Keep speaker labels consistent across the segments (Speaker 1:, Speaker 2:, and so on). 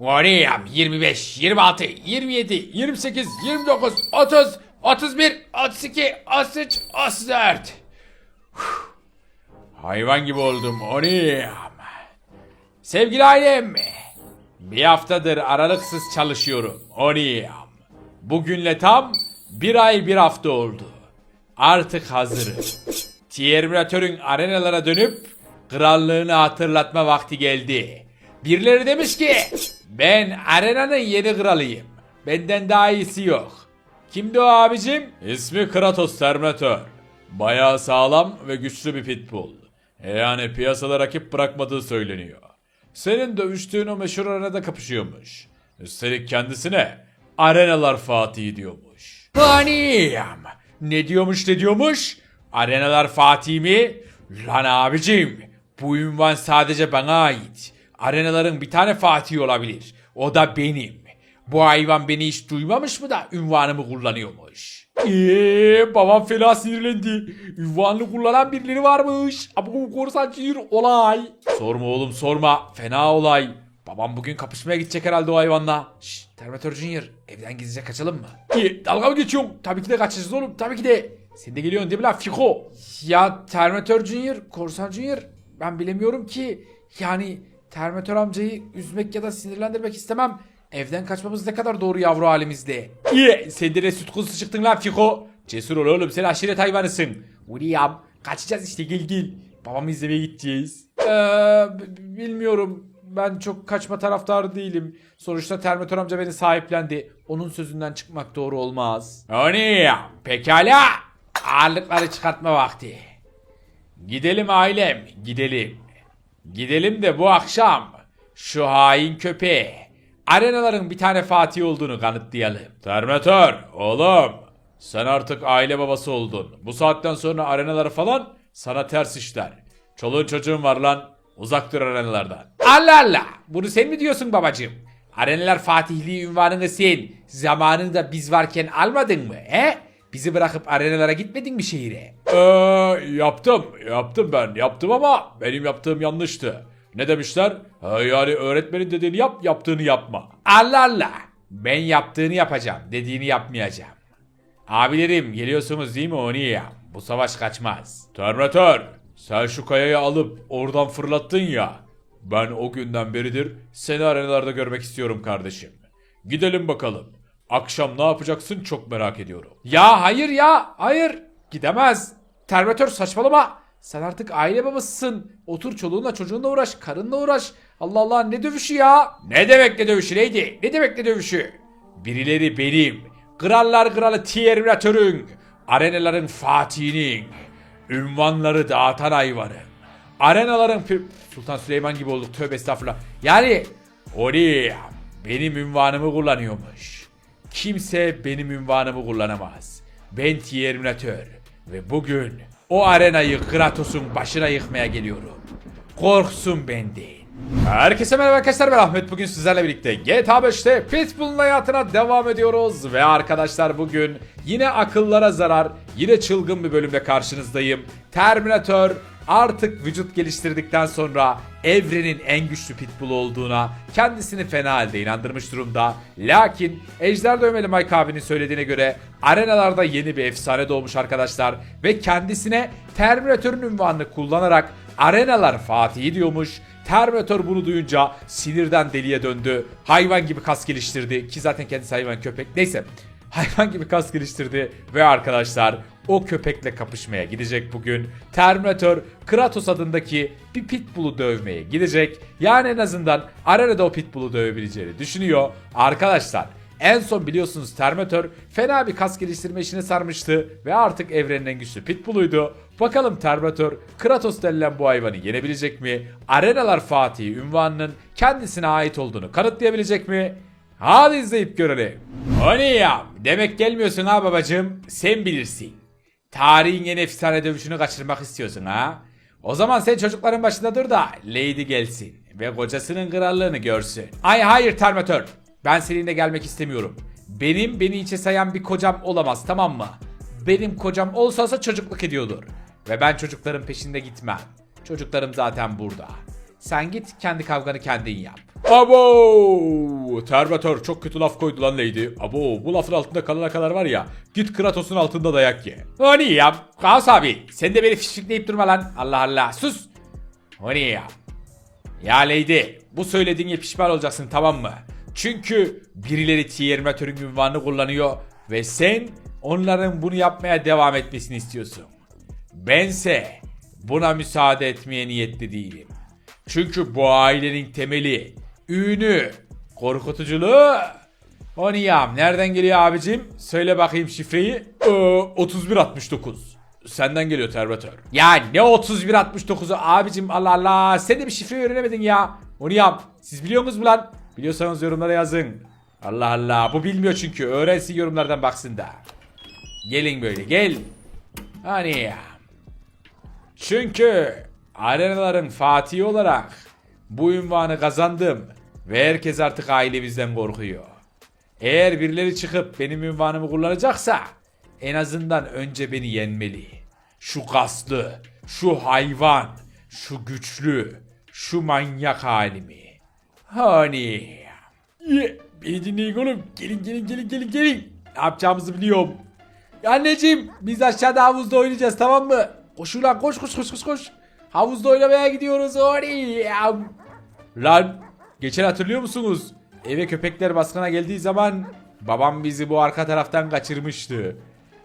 Speaker 1: Variyam 25, 26, 27, 28, 29, 30, 31, 32, 33, 34. Huh. Hayvan gibi oldum Oriyam. Sevgili ailem, bir haftadır aralıksız çalışıyorum Oriyam. Bugünle tam bir ay bir hafta oldu. Artık hazırım. Terminatörün arenalara dönüp krallığını hatırlatma vakti geldi. Birileri demiş ki ben arenanın yeni kralıyım. Benden daha iyisi yok. Kimdi o abicim? İsmi Kratos Terminator. Bayağı sağlam ve güçlü bir pitbull. Yani piyasada rakip bırakmadığı söyleniyor. Senin dövüştüğün o meşhur arenada kapışıyormuş. Üstelik kendisine arenalar Fatih diyormuş. Haniyam. Ne diyormuş ne diyormuş? Arenalar Fatih mi? Lan abicim bu ünvan sadece bana ait. Arenaların bir tane Fatih olabilir. O da benim. Bu hayvan beni hiç duymamış mı da ünvanımı kullanıyormuş. Eee babam fena sinirlendi. Ünvanını kullanan birileri varmış. Ama bu korsancı olay. Sorma oğlum sorma. Fena olay. Babam bugün kapışmaya gidecek herhalde o hayvanla. Şşş Terminator Junior evden gizlice kaçalım mı? İyi dalga mı geçiyorsun? Tabii ki de kaçacağız oğlum tabii ki de. Sen de geliyorsun değil mi lan Fiko? Ya Terminator Junior, Korsan Junior ben bilemiyorum ki. Yani Terminator amcayı üzmek ya da sinirlendirmek istemem. Evden kaçmamız ne kadar doğru yavru halimizde. İyi sen de ne süt kuzusu çıktın lan Fiko. Cesur ol oğlum sen aşiret hayvanısın. William kaçacağız işte gel gel. Babamı izlemeye gideceğiz. Eee b- bilmiyorum. Ben çok kaçma taraftarı değilim. Sonuçta Terminator amca beni sahiplendi. Onun sözünden çıkmak doğru olmaz. O ne ya? Pekala. Ağırlıkları çıkartma vakti. Gidelim ailem, gidelim. Gidelim de bu akşam şu hain köpeğe arenaların bir tane Fatih olduğunu kanıtlayalım. Terminator, oğlum. Sen artık aile babası oldun. Bu saatten sonra arenaları falan sana ters işler. Çoluğun çocuğun var lan. Uzak dur arenalardan. Allah Allah. Bunu sen mi diyorsun babacığım? Arenalar Fatihliği ünvanını sen zamanında biz varken almadın mı? He? Bizi bırakıp arenalara gitmedin mi şehire? Eee yaptım. Yaptım ben. Yaptım ama benim yaptığım yanlıştı. Ne demişler? Ha, yani öğretmenin dediğini yap, yaptığını yapma. Allah Allah. Ben yaptığını yapacağım, dediğini yapmayacağım. Abilerim geliyorsunuz değil mi Oniya? Bu savaş kaçmaz. Terminator sen şu kayayı alıp oradan fırlattın ya. Ben o günden beridir seni arenalarda görmek istiyorum kardeşim. Gidelim bakalım. Akşam ne yapacaksın çok merak ediyorum. Ya hayır ya hayır gidemez. Terminator saçmalama. Sen artık aile babasısın. Otur çoluğunla çocuğunla uğraş, karınla uğraş. Allah Allah ne dövüşü ya? Ne demek ne dövüşü neydi? Ne demek ne dövüşü? Birileri benim. Krallar kralı Terminator'un. Arenaların Fatih'inin. Ünvanları dağıtan hayvanım. Arenaların... Sultan Süleyman gibi olduk tövbe estağfurullah. Yani oraya benim ünvanımı kullanıyormuş. Kimse benim ünvanımı kullanamaz. Ben Terminator ve bugün o arenayı Kratos'un başına yıkmaya geliyorum. Korksun benden. Herkese merhaba arkadaşlar ben Ahmet bugün sizlerle birlikte GTA 5'te Pitbull'un hayatına devam ediyoruz ve arkadaşlar bugün yine akıllara zarar yine çılgın bir bölümde karşınızdayım. Terminator artık vücut geliştirdikten sonra evrenin en güçlü pitbull olduğuna kendisini fena halde inandırmış durumda. Lakin Ejder Dövmeli Mike abinin söylediğine göre arenalarda yeni bir efsane doğmuş arkadaşlar ve kendisine Terminator'un ünvanını kullanarak arenalar Fatih'i diyormuş. Terminator bunu duyunca sinirden deliye döndü. Hayvan gibi kas geliştirdi ki zaten kendisi hayvan köpek. Neyse hayvan gibi kas geliştirdi ve arkadaşlar o köpekle kapışmaya gidecek bugün. Terminator Kratos adındaki bir pitbull'u dövmeye gidecek. Yani en azından arenada o pitbull'u dövebileceğini düşünüyor. Arkadaşlar en son biliyorsunuz Terminator fena bir kas geliştirme işine sarmıştı ve artık evrenin en güçlü pitbulluydu. Bakalım Terminator Kratos denilen bu hayvanı yenebilecek mi? Arenalar Fatih ünvanının kendisine ait olduğunu kanıtlayabilecek mi? Hadi izleyip görelim. O ne ya? Demek gelmiyorsun ha babacığım. Sen bilirsin. Tarihin en efsane dövüşünü kaçırmak istiyorsun ha? O zaman sen çocukların başında dur da Lady gelsin ve kocasının krallığını görsün. Ay hayır Terminator. Ben seninle gelmek istemiyorum. Benim beni içe sayan bir kocam olamaz tamam mı? Benim kocam olsa olsa çocukluk ediyordur. Ve ben çocukların peşinde gitmem. Çocuklarım zaten burada. Sen git kendi kavganı kendin yap. Abo! Terminator çok kötü laf koydu lan Lady. Abo bu lafın altında kalana kadar var ya. Git Kratos'un altında dayak ye. O ne ya? Kaos abi sen de beni fişfikleyip durma lan. Allah Allah sus. O ne ya? Ya Lady bu söylediğine pişman olacaksın tamam mı? Çünkü birileri Terminator'un ünvanını kullanıyor ve sen onların bunu yapmaya devam etmesini istiyorsun. Bense buna müsaade etmeye niyetli değilim. Çünkü bu ailenin temeli, ünü, korkutuculuğu Oniyam nereden geliyor abicim? Söyle bakayım şifreyi. Ee, 3169. Senden geliyor Terminator. Ya ne 3169'u abicim Allah Allah. Sen de bir şifre öğrenemedin ya. Oniyam siz biliyor musunuz mu lan? Biliyorsanız yorumlara yazın. Allah Allah bu bilmiyor çünkü. Öğrensin yorumlardan baksın da. Gelin böyle gel. Hani ya. Çünkü arenaların Fatihi olarak bu ünvanı kazandım ve herkes artık ailemizden korkuyor. Eğer birileri çıkıp benim ünvanımı kullanacaksa en azından önce beni yenmeli. Şu kaslı, şu hayvan, şu güçlü, şu manyak halimi. Hani. Ye, beni dinleyin oğlum. Gelin gelin gelin gelin gelin. Ne yapacağımızı biliyorum. Anneciğim biz aşağıda havuzda oynayacağız tamam mı? Koş ulan koş koş koş koş koş. Havuzda oynamaya gidiyoruz oraya. Lan geçen hatırlıyor musunuz? Eve köpekler baskına geldiği zaman babam bizi bu arka taraftan kaçırmıştı.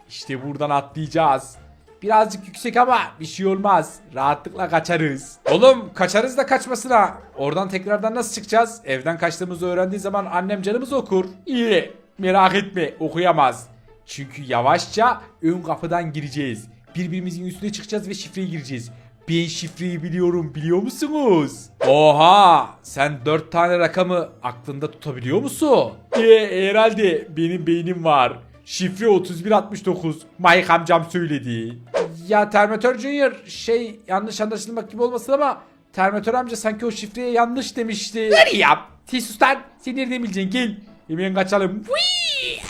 Speaker 1: İşte buradan atlayacağız. Birazcık yüksek ama bir şey olmaz. Rahatlıkla kaçarız. Oğlum kaçarız da kaçmasına. Oradan tekrardan nasıl çıkacağız? Evden kaçtığımızı öğrendiği zaman annem canımızı okur. İyi. Merak etme okuyamaz. Çünkü yavaşça ön kapıdan gireceğiz. Birbirimizin üstüne çıkacağız ve şifreyi gireceğiz. Ben şifreyi biliyorum biliyor musunuz? Oha sen dört tane rakamı aklında tutabiliyor musun? Ee, herhalde benim beynim var. Şifre 3169. Mike amcam söyledi. Ya Terminator Junior şey yanlış anlaşılmak gibi olmasın ama Terminator amca sanki o şifreye yanlış demişti. Nereye yap? Tisus'tan sinir demeyeceksin gel. Hemen kaçalım. Whee!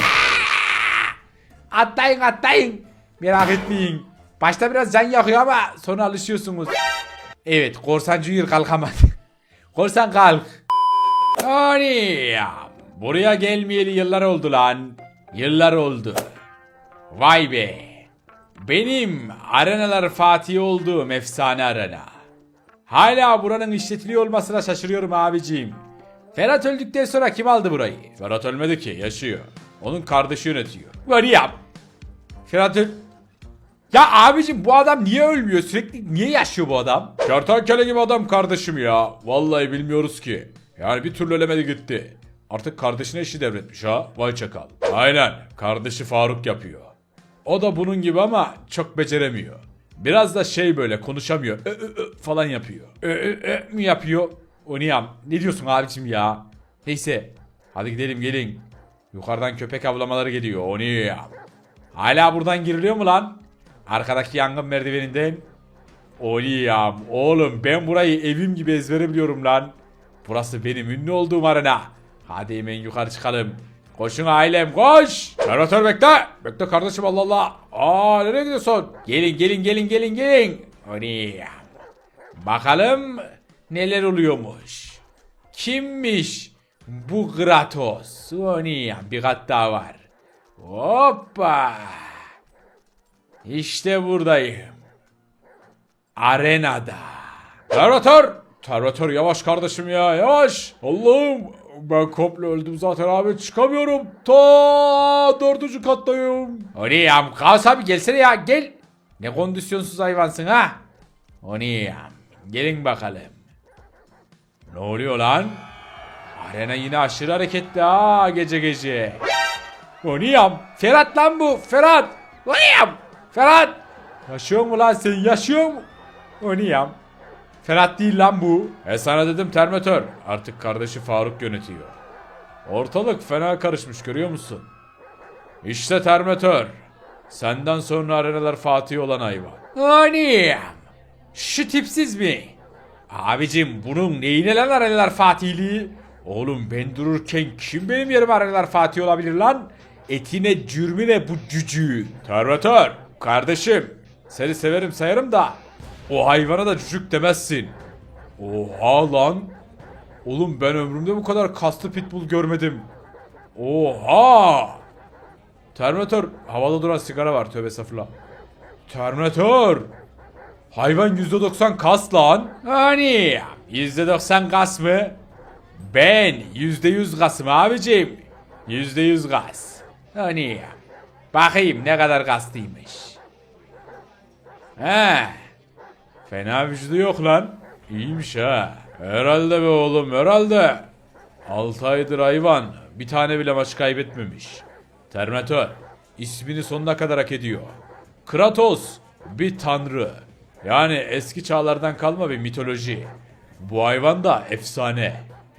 Speaker 1: Atlayın atlayın. Merak etmeyin. Başta biraz can yakıyor ama sonra alışıyorsunuz. Evet korsan Junior kalkamadı. korsan kalk. Hani ya. Buraya gelmeyeli yıllar oldu lan. Yıllar oldu. Vay be. Benim arenalar Fatih olduğum efsane arena. Hala buranın işletiliyor olmasına şaşırıyorum abiciğim. Ferhat öldükten sonra kim aldı burayı? Ferhat ölmedi ki yaşıyor. Onun kardeşi yönetiyor. Var yap. Ferhat öl... Ya abicim bu adam niye ölmüyor? Sürekli niye yaşıyor bu adam? Kertenkele gibi adam kardeşim ya. Vallahi bilmiyoruz ki. Yani bir türlü ölemedi gitti. Artık kardeşine işi devretmiş ha. Vay çakal. Aynen. Kardeşi Faruk yapıyor. O da bunun gibi ama çok beceremiyor. Biraz da şey böyle konuşamıyor. Ö, ö, ö falan yapıyor. Ö, ö, ö mi yapıyor? O niyam. Ne diyorsun abicim ya? Neyse. Hadi gidelim gelin. Yukarıdan köpek avlamaları geliyor. O niyam. Hala buradan giriliyor mu lan? Arkadaki yangın merdiveninden. Oliyam oğlum ben burayı evim gibi ezbere biliyorum lan. Burası benim ünlü olduğum arena. Hadi hemen yukarı çıkalım. Koşun ailem koş. Termatör bekle. Bekle kardeşim Allah Allah. Aa nereye gidiyorsun? Gelin gelin gelin gelin gelin. Oliyam. Bakalım neler oluyormuş. Kimmiş bu Kratos? Oliyam bir kat daha var. Hoppa. İşte buradayım. Arenada. Terminator! Terminator yavaş kardeşim ya yavaş. Allah'ım ben komple öldüm zaten abi çıkamıyorum. Ta dördüncü kattayım. Oniyam Kaos abi gelsene ya gel. Ne kondisyonsuz hayvansın ha. Oniyam gelin bakalım. Ne oluyor lan? Arena yine aşırı hareketli ha gece gece. Oniyam Ferhat lan bu Ferhat. Oniyam Ferhat! Yaşıyor mu lan sen yaşıyor mu? O niyam? Ferhat değil lan bu. E sana dedim Termatör. Artık kardeşi Faruk yönetiyor. Ortalık fena karışmış görüyor musun? İşte Termatör. Senden sonra arenalar Fatih olan hayvan. O niyam? Şu tipsiz mi? Abicim bunun neyine lan arenalar Fatihliği? Oğlum ben dururken kim benim yerime arenalar Fatih olabilir lan? Etine cürmüne bu cücüğü. Termatör. Kardeşim seni severim sayarım da o hayvana da cücük demezsin. Oha lan. Oğlum ben ömrümde bu kadar kaslı pitbull görmedim. Oha! Terminator havada duran sigara var tövbe estağfurullah. Terminator! Hayvan %90 kas lan. Hani %90 kas mı? Ben %100 kasım abicim. %100 kas. Hani bakayım ne kadar kaslıymış. He. Fena vücudu yok lan. İyiymiş ha. Herhalde be oğlum herhalde. 6 aydır hayvan. Bir tane bile maç kaybetmemiş. Terminator. ismini sonuna kadar hak ediyor. Kratos. Bir tanrı. Yani eski çağlardan kalma bir mitoloji. Bu hayvan da efsane.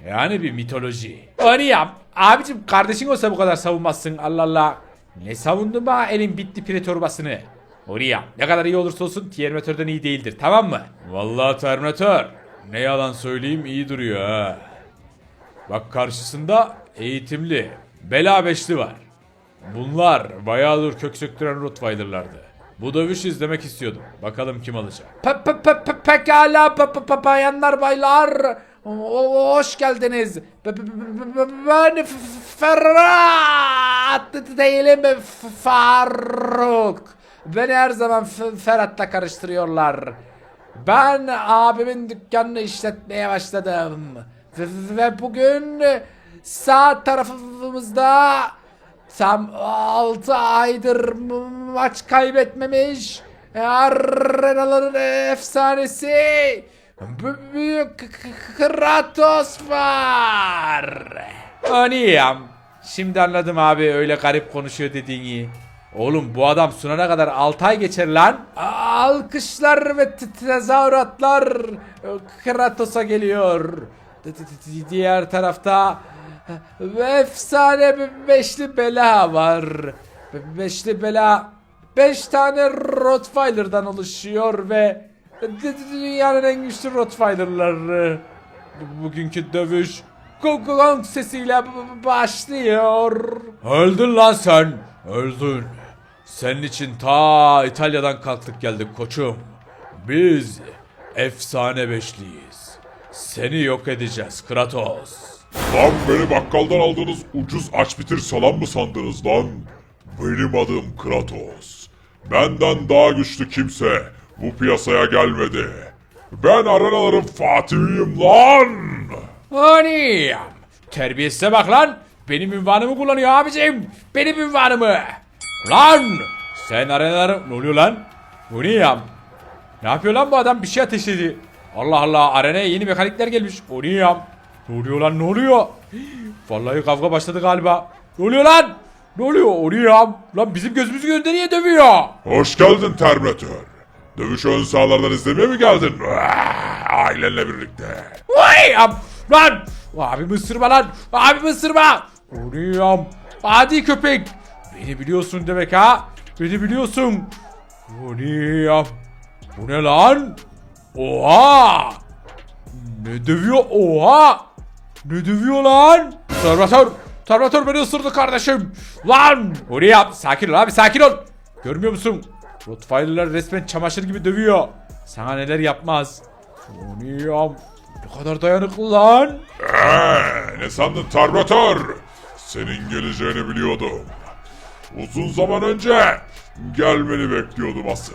Speaker 1: Yani bir mitoloji. Yap. Abicim kardeşin olsa bu kadar savunmazsın Allah Allah. Ne savundun bana elin bitti pire torbasını. Oraya ne kadar iyi olursa olsun Terminator'dan iyi değildir tamam mı? Vallahi Terminator ne yalan söyleyeyim iyi duruyor ha. Bak karşısında eğitimli bela beşli var. Bunlar bayağıdır kök söktüren Rottweiler'lardı. Bu dövüş izlemek istiyordum. Bakalım kim alacak.
Speaker 2: Pe pe pe pe pekala pe pe pe bayanlar baylar. O- hoş geldiniz. Be- be- be- be- Ben Ferhat değilim Faruk. Beni her zaman F- Ferhat'la karıştırıyorlar. Ben abimin dükkanını işletmeye başladım. Ve, ve bugün sağ tarafımızda tam 6 aydır maç kaybetmemiş arenaların efsanesi Büyük Kratos var.
Speaker 1: Aniyam. Şimdi anladım abi öyle garip konuşuyor dediğini. Oğlum bu adam sunana kadar 6 ay geçer lan.
Speaker 2: Alkışlar ve tezahüratlar Kratos'a geliyor. Diğer tarafta e, efsane bir beşli bela var. Be- Beşli bela beş tane Rottweiler'dan oluşuyor ve dünyanın en güçlü Rottweiler'ları. Bu- Bugünkü dövüş gong sesiyle başlıyor.
Speaker 1: Öldün lan sen. Öldün. Senin için ta İtalya'dan kalktık geldik koçum. Biz efsane beşliyiz. Seni yok edeceğiz Kratos.
Speaker 3: Lan beni bakkaldan aldığınız ucuz aç bitir salam mı sandınız lan? Benim adım Kratos. Benden daha güçlü kimse bu piyasaya gelmedi. Ben arenaların fatihiyim lan!
Speaker 1: Aniyam. Terbiyesize bak lan. Benim ünvanımı kullanıyor abicim. Benim ünvanımı. Lan. Sen arenaları... Ne oluyor lan? Aniyam. Ne yapıyor lan bu adam? Bir şey ateşledi. Allah Allah arenaya yeni mekanikler gelmiş. Aniyam. Ne oluyor lan ne oluyor? Vallahi kavga başladı galiba. Ne oluyor lan? Ne oluyor? Aniyam. Lan bizim gözümüzü önünde niye dövüyor?
Speaker 3: Hoş geldin Terminator. Dövüş ön sahalardan izlemeye mi geldin? Ah, Ailenle birlikte.
Speaker 1: Vay am lan abimi ısırma lan abimi ısırma Oriyam adi köpek beni biliyorsun demek ha? Beni biliyorsun. Oriyam bu ne lan? Oha! Ne dövüyor? Oha! Ne dövüyor lan? Terminator Terminator beni ısırdı kardeşim. Lan! Oriyam sakin ol abi sakin ol. Görmüyor musun? Rottweiler'lar resmen çamaşır gibi dövüyor. Sana neler yapmaz. Oriyam ne kadar dayanıklı lan.
Speaker 3: Eee, ne sandın Terminator? Senin geleceğini biliyordum. Uzun zaman önce gelmeni bekliyordum asıl.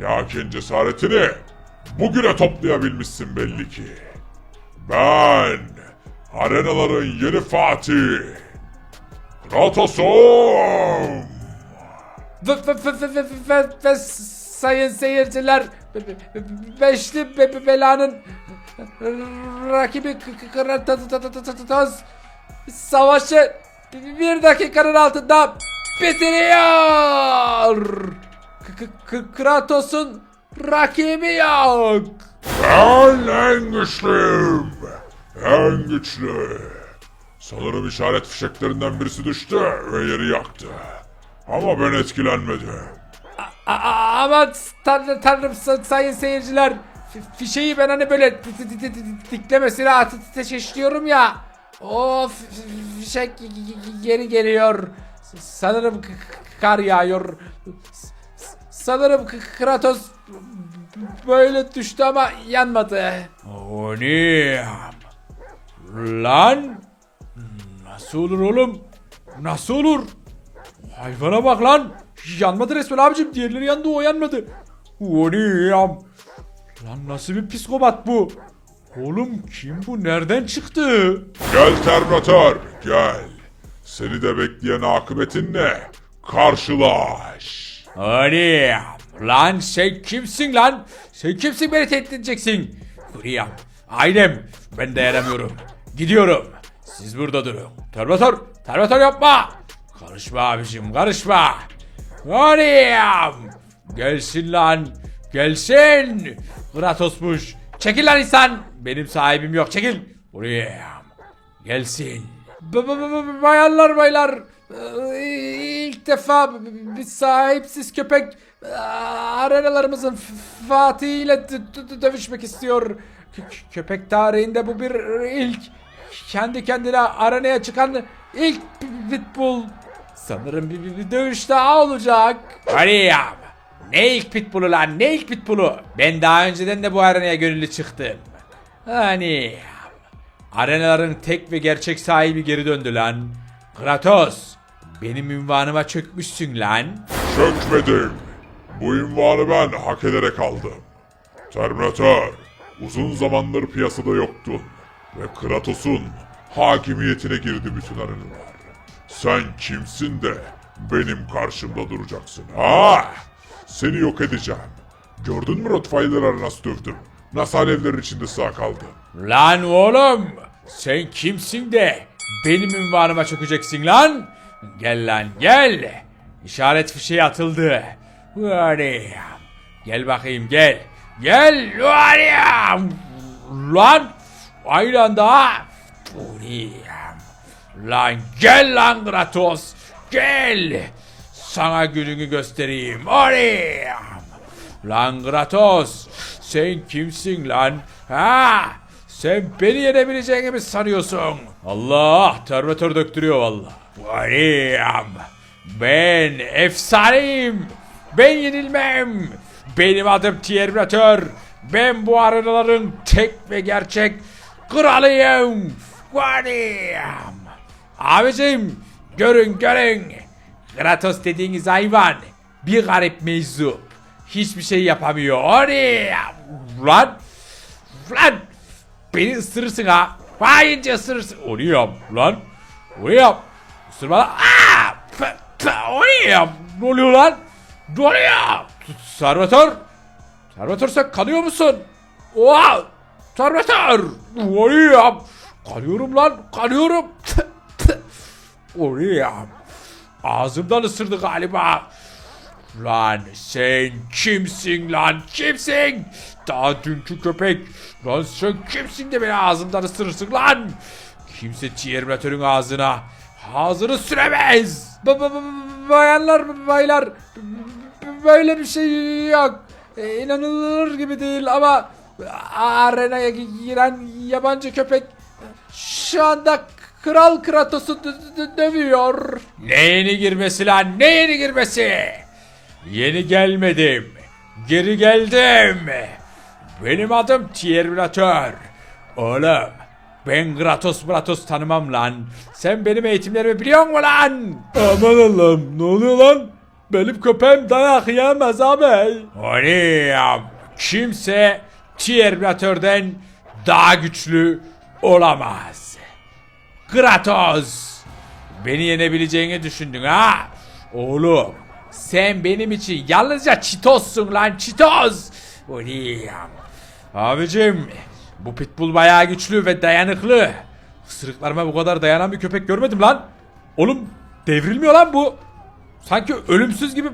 Speaker 3: Lakin cesaretini bugüne toplayabilmişsin belli ki. Ben arenaların yeni Fatih. Kratos'um.
Speaker 2: Ve, ve, ve, ve, ve, ve, ve sayın seyirciler be- be- be- beşli be, be- belanın rakibi Kratos savaşı bir dakikanın altında bitiriyor. K- Kratos'un rakibi yok.
Speaker 3: Ben en güçlüyüm. En güçlü. Sanırım işaret fişeklerinden birisi düştü ve yeri yaktı. Ama ben etkilenmedim.
Speaker 2: A- a- Ama tanrım, tanrım sa- sayın seyirciler f- fişeği ben hani böyle diklemesine at- ateşliyorum ya. O fişek geri geliyor. Sanırım kar yağıyor. Sanırım k- Kratos böyle düştü ama yanmadı.
Speaker 1: Onim. Lan nasıl olur oğlum? Nasıl olur? Hayvana bak lan. Yanmadı resmen abicim. Diğerleri yandı o yanmadı. O ne ya? Lan nasıl bir psikopat bu? Oğlum kim bu? Nereden çıktı?
Speaker 3: Gel Terminator gel. Seni de bekleyen akıbetin ne? Karşılaş.
Speaker 1: Hadi. Lan sen kimsin lan? Sen kimsin beni tehdit edeceksin? Kuriyam. Ailem. Ben dayanamıyorum. Gidiyorum. Siz burada durun. Terminator. Terminator yapma. Karışma abicim karışma. Kuriyam. Gelsin lan. Gelsin. Kratos'muş. Çekil lan insan. Benim sahibim yok. Çekil. Kuriyam. Gelsin. Bayanlar baylar. Ee, İlk defa bir sahipsiz köpek e, arenalarımızın Fatih ile dövüşmek istiyor. Köpek tarihinde bu bir ilk. Kendi kendine arenaya çıkan ilk pitbull. Sanırım bir, bir, bir dövüş daha olacak. Arayam. Ne ilk pitbull'u lan ne ilk pitbull'u? Ben daha önceden de bu arenaya gönüllü çıktım. Hani Arenaların tek ve gerçek sahibi geri döndü lan. Kratos, benim ünvanıma çökmüşsün lan.
Speaker 3: Çökmedim. Bu ünvanı ben hak ederek aldım. Terminator, uzun zamandır piyasada yoktun. Ve Kratos'un hakimiyetine girdi bütün arenalar. Sen kimsin de benim karşımda duracaksın ha? Seni yok edeceğim. Gördün mü Rottweiler'ları nasıl dövdüm? Nasıl alevlerin içinde sağ kaldım?
Speaker 1: Lan oğlum, sen kimsin de benim ünvanıma çökeceksin lan? Gel lan gel. İşaret fişeği atıldı. Hadi. Gel bakayım gel. Gel. Hadi. Lan. Aynı anda. Hadi. Lan gel lan Kratos. Gel. Sana gününü göstereyim. Hadi. Lan Kratos. Sen kimsin lan? Ha? Sen beni yenebileceğini mi sanıyorsun? Allah Terminator döktürüyor valla. Varım. Ben efsaneyim. Ben yenilmem. Benim adım Terminator. Ben bu arenaların tek ve gerçek kralıyım. Varım. Abicim görün görün. Kratos dediğiniz hayvan bir garip meczup. Hiçbir şey yapamıyor. Oraya. Lan. Lan. Beni ısırırsın ha. Haince ısırırsın. Oraya lan. Oraya. Isırma lan. Aa! Oraya. Ne oluyor lan? Ne oluyor? Sarvatör. Sarvatör sen kanıyor musun? Oha. Sarvatör. Oraya. Kanıyorum lan. Kanıyorum. Oraya. Ağzımdan ısırdı galiba. Lan sen kimsin lan kimsin? Daha dünkü köpek. Lan sen kimsin de beni ağzımdan ısırırsın lan? Kimse Terminatör'ün ağzına ağzını süremez. Ba- ba- ba- bayanlar baylar böyle bir şey yok. E, inanılır gibi değil ama arenaya giren yabancı köpek şu anda Kral Kratos'u dö- dö- dövüyor. Ne yeni girmesi lan ne yeni girmesi? Yeni gelmedim. Geri geldim. Benim adım Terminator. Oğlum ben Kratos Kratos tanımam lan. Sen benim eğitimlerimi biliyor musun lan? Aman Allah'ım ne oluyor lan? Benim köpeğim dayak yemez abi. Oğlum kimse Terminator'dan daha güçlü olamaz. Kratos. Beni yenebileceğini düşündün ha? Oğlum sen benim için yalnızca çitozsun lan çitoz. Ulan. Abicim bu pitbull bayağı güçlü ve dayanıklı. Isırıklarıma bu kadar dayanan bir köpek görmedim lan. Oğlum devrilmiyor lan bu. Sanki ölümsüz gibi.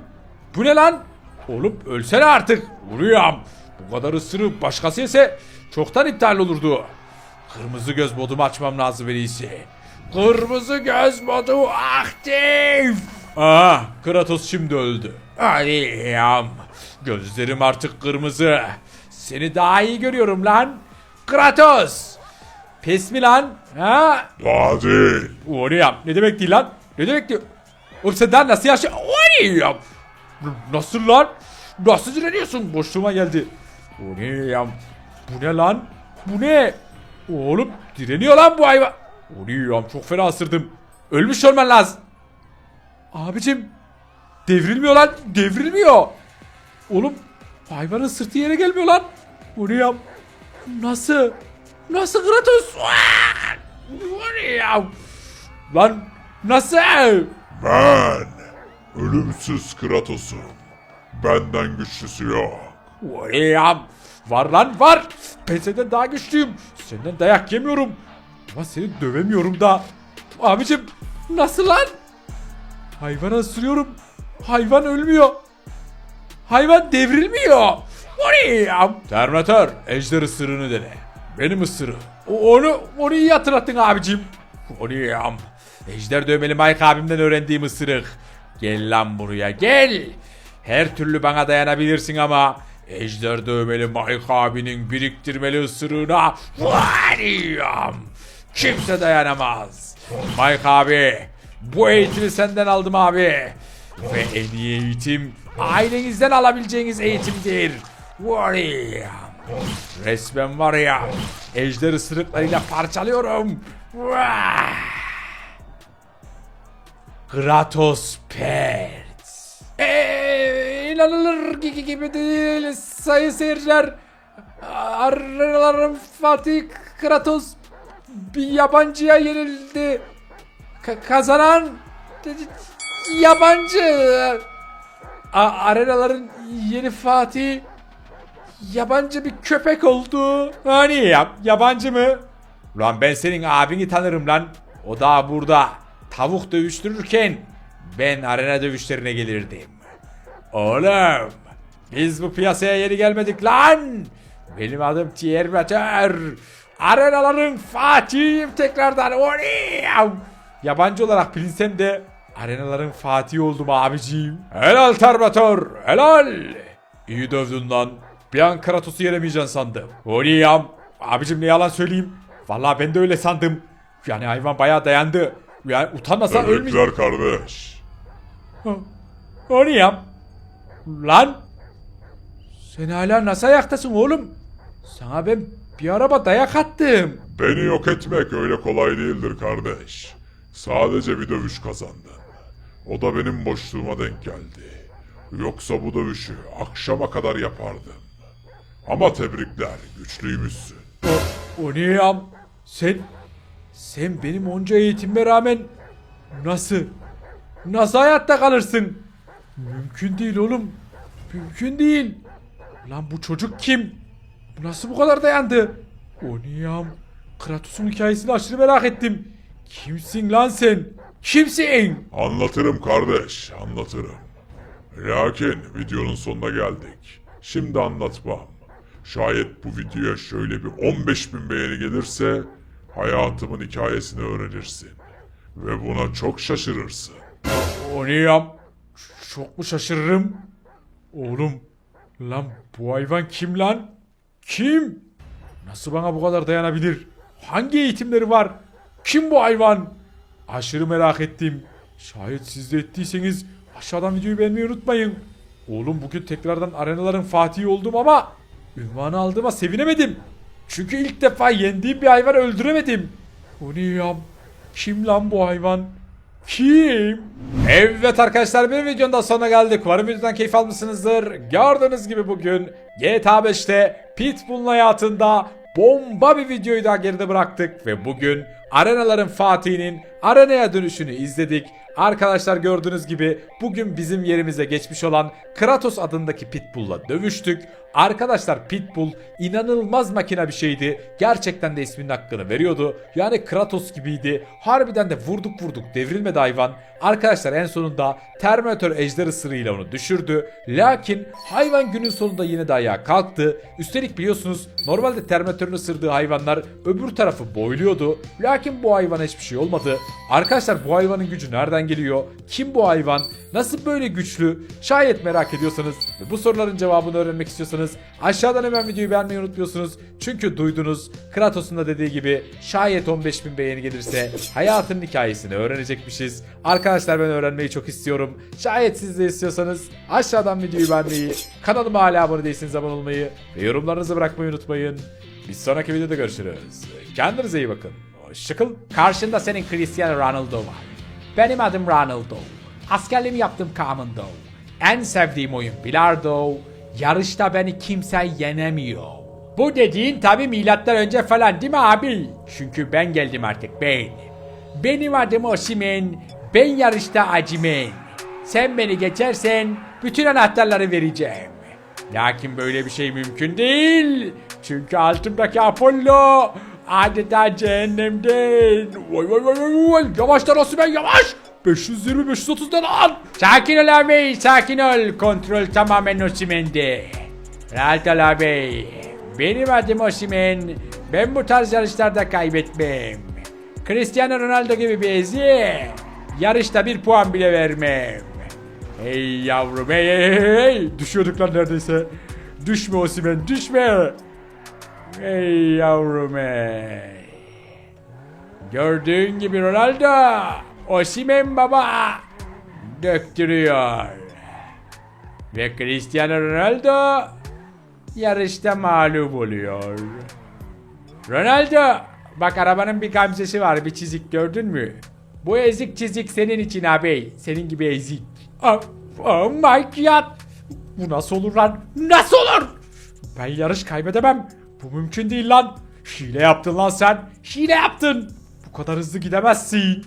Speaker 1: Bu ne lan? Oğlum ölsene artık. Vuruyorum. Bu kadar ısırık başkası yese çoktan iptal olurdu. Kırmızı göz modumu açmam lazım en iyisi. Kırmızı göz modu aktif. Aha Kratos şimdi öldü. Aliyam. Gözlerim artık kırmızı. Seni daha iyi görüyorum lan. Kratos. Pes mi lan? Ha?
Speaker 3: Daha değil.
Speaker 1: Oraya ne demek değil lan? Ne demek diyor? Oğlum sen daha nasıl yaşa... Oraya Nasıl lan? Nasıl direniyorsun? Boşluğuma geldi. Oraya Bu ne lan? Bu ne? Oğlum direniyor lan bu hayvan. Oğlum çok fena ısırdım. Ölmüş olman lazım. Abicim devrilmiyor lan devrilmiyor. Oğlum hayvanın sırtı yere gelmiyor lan. Oğlum nasıl? Nasıl Kratos? Oğlum lan nasıl?
Speaker 3: Ben ölümsüz Kratos'um. Benden güçlüsü yok.
Speaker 1: Oğlum var lan var. Ben senden daha güçlüyüm. Senden dayak yemiyorum. Ama seni dövemiyorum da. Abicim nasıl lan? Hayvana ısırıyorum. Hayvan ölmüyor. Hayvan devrilmiyor. Oğlum. Terminator ejder ısırığını dene. Benim ısırığım. Onu, onu iyi hatırlattın abicim. Oğlum. Ejder dövmeli Mike abimden öğrendiğim ısırık. Gel lan buraya gel. Her türlü bana dayanabilirsin ama Ejder dövmeli Mike abinin biriktirmeli ısırığına varıyorum. Kimse dayanamaz. Mike abi bu eğitimi senden aldım abi. Ve en iyi eğitim ailenizden alabileceğiniz eğitimdir. Varıyorum. Resmen var ya ejder ısırıklarıyla parçalıyorum. Kratos Pert. Eee, inanılır gi- gibi değil sayın seyirciler. Arılarım Fatih Kratos bir yabancıya yenildi. Ka- kazanan yabancı. A- arenaların yeni Fatih yabancı bir köpek oldu. Hani yap yabancı mı? Lan ben senin abini tanırım lan. O da burada tavuk dövüştürürken ben arena dövüşlerine gelirdim. Oğlum biz bu piyasaya yeni gelmedik lan. Benim adım Tiermeter. Arenaların Fatih'im tekrardan. Oğlum. Yabancı olarak bilinsem de arenaların Fatih oldum abiciğim. Helal Terminator helal. İyi dövdün lan. Bir an Kratos'u yeremeyeceksin sandım. Oğlum abicim ne yalan söyleyeyim. Vallahi ben de öyle sandım. Yani hayvan bayağı dayandı. Yani utanmasan ölmeyecek.
Speaker 3: Tebrikler kardeş.
Speaker 1: O ne yap? Lan! Sen hala nasıl ayaktasın oğlum? Sana ben bir araba dayak attım.
Speaker 3: Beni yok etmek öyle kolay değildir kardeş. Sadece bir dövüş kazandın. O da benim boşluğuma denk geldi. Yoksa bu dövüşü akşama kadar yapardım. Ama tebrikler, güçlüymüşsün.
Speaker 1: O, o ne ya? Sen, sen benim onca eğitimime rağmen nasıl, nasıl hayatta kalırsın? Mümkün değil oğlum. Mümkün değil. Lan bu çocuk kim? Bu nasıl bu kadar dayandı? O ne ya? Kratos'un hikayesini aşırı merak ettim. Kimsin lan sen? Kimsin?
Speaker 3: Anlatırım kardeş, anlatırım. Lakin videonun sonuna geldik. Şimdi anlatmam. Şayet bu videoya şöyle bir 15 bin beğeni gelirse hayatımın hikayesini öğrenirsin. Ve buna çok şaşırırsın.
Speaker 1: O ne ya? Ç- Çok mu şaşırırım? Oğlum, lan bu hayvan kim lan? Kim? Nasıl bana bu kadar dayanabilir? Hangi eğitimleri var? Kim bu hayvan? Aşırı merak ettim. Şayet siz de ettiyseniz aşağıdan videoyu beğenmeyi unutmayın. Oğlum bugün tekrardan arenaların Fatih'i oldum ama ünvanı aldığıma sevinemedim. Çünkü ilk defa yendiğim bir hayvan öldüremedim. O ne ya? Kim lan bu hayvan? Kim? Evet arkadaşlar bir videonun da sonuna geldik. Umarım videodan keyif almışsınızdır. Gördüğünüz gibi bugün GTA 5'te Pitbull'un hayatında bomba bir videoyu daha geride bıraktık. Ve bugün arenaların Fatih'inin arenaya dönüşünü izledik. Arkadaşlar gördüğünüz gibi bugün bizim yerimize geçmiş olan Kratos adındaki Pitbull'la dövüştük. Arkadaşlar Pitbull inanılmaz makine bir şeydi. Gerçekten de isminin hakkını veriyordu. Yani Kratos gibiydi. Harbiden de vurduk vurduk devrilmedi hayvan. Arkadaşlar en sonunda Terminator ejder ısırığıyla onu düşürdü. Lakin hayvan günün sonunda yine de ayağa kalktı. Üstelik biliyorsunuz normalde Terminator'un ısırdığı hayvanlar öbür tarafı boyluyordu. Lakin bu hayvana hiçbir şey olmadı. Arkadaşlar bu hayvanın gücü nereden geliyor? Kim bu hayvan? Nasıl böyle güçlü? Şayet merak ediyorsanız ve bu soruların cevabını öğrenmek istiyorsanız aşağıdan hemen videoyu beğenmeyi unutmuyorsunuz. Çünkü duydunuz Kratos'un da dediği gibi şayet 15.000 beğeni gelirse hayatın hikayesini öğrenecekmişiz. Arkadaşlar ben öğrenmeyi çok istiyorum. Şayet siz de istiyorsanız aşağıdan videoyu beğenmeyi, kanalıma hala abone değilseniz abone olmayı ve yorumlarınızı bırakmayı unutmayın. Bir sonraki videoda görüşürüz. Kendinize iyi bakın. Hoşçakalın. Karşında senin Cristiano Ronaldo var. Benim adım Ronaldo. Askerliğimi yaptım Commando. En sevdiğim oyun bilardo. Yarışta beni kimse yenemiyor. Bu dediğin tabi milattan önce falan değil mi abi? Çünkü ben geldim artık ben. Benim adım Osimen. Ben yarışta acimen. Sen beni geçersen bütün anahtarları vereceğim. Lakin böyle bir şey mümkün değil. Çünkü altımdaki Apollo adeta cehennemden. Vay vay vay vay vay. Yavaş lan Osimen yavaş. 520 530 lan. Sakin ol abi sakin ol. Kontrol tamamen Osimen'de. Rahat ol abi. Benim adım Osimen. Ben bu tarz yarışlarda kaybetmem. Cristiano Ronaldo gibi bir ezi. Yarışta bir puan bile vermem. Hey yavrum hey hey hey. Düşüyorduk lan neredeyse. Düşme Osimen düşme. Hey yavrum hey. Gördüğün gibi Ronaldo. Osimen baba. Döktürüyor. Ve Cristiano Ronaldo yarışta mağlup oluyor. Ronaldo bak arabanın bir gamzesi var bir çizik gördün mü? Bu ezik çizik senin için abi. Senin gibi ezik. Oh, oh my god. Bu nasıl olur lan? Nasıl olur? Ben yarış kaybedemem. Bu mümkün değil lan. Hile yaptın lan sen. Hile yaptın. Bu kadar hızlı gidemezsin.